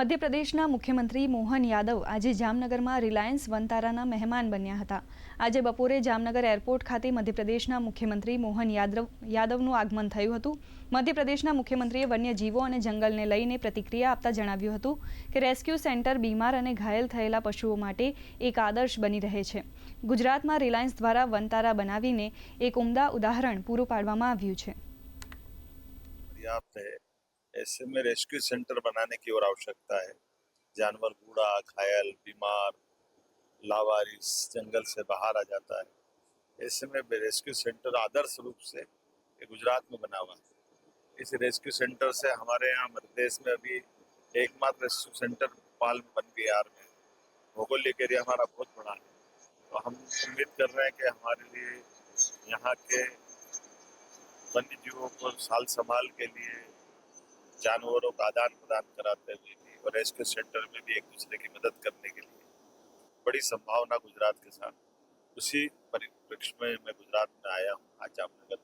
મધ્યપ્રદેશના મુખ્યમંત્રી મોહન યાદવ આજે જામનગરમાં રિલાયન્સ વનતારાના મહેમાન બન્યા હતા. આજે બપોરે જામનગર એરપોર્ટ ખાતે મધ્યપ્રદેશના મુખ્યમંત્રી મોહન યાદવ, યાદવનું આગમન થયું હતું. મધ્યપ્રદેશના મુખ્યમંત્રીએ વન્યજીવો અને જંગલને લઈને પ્રતિક્રિયા આપતા જણાવ્યું હતું કે રેસ્ક્યુ સેન્ટર બીમાર અને ઘાયલ થયેલા પશુઓ માટે એક આદર્શ બની રહે છે. ગુજરાતમાં રિલાયન્સ દ્વારા વનતારા બનાવીને એક ઉમદા ઉદાહરણ પૂરું પાડવામાં આવ્યું છે. ऐसे में रेस्क्यू सेंटर बनाने की और आवश्यकता है। जानवर, बूढ़ा, घायल, बीमार, लावारिस, जंगल से बाहर आ जाता है। ऐसे में रेस्क्यू सेंटर आदर्श रूप से गुजरात में बना हुआ है। इस रेस्क्यू सेंटर से हमारे यहाँ मध्य प्रदेश में अभी एकमात्र रेस्क्यू सेंटर भोपाल में बन बिहार में भौगोलिक एरिया हमारा बहुत बड़ा है। तो हम उम्मीद कर रहे हैं कि हमारे लिए यहाँ के वन्य जीवों को साल संभाल के लिए जानवरों का आदान प्रदान कराते हुए भी और रेस्क्यू सेंटर में भी एक दूसरे की मदद करने के लिए बड़ी संभावना गुजरात के साथ। उसी परिप्रेक्ष्य में मैं गुजरात में आया हूँ, आज जामनगर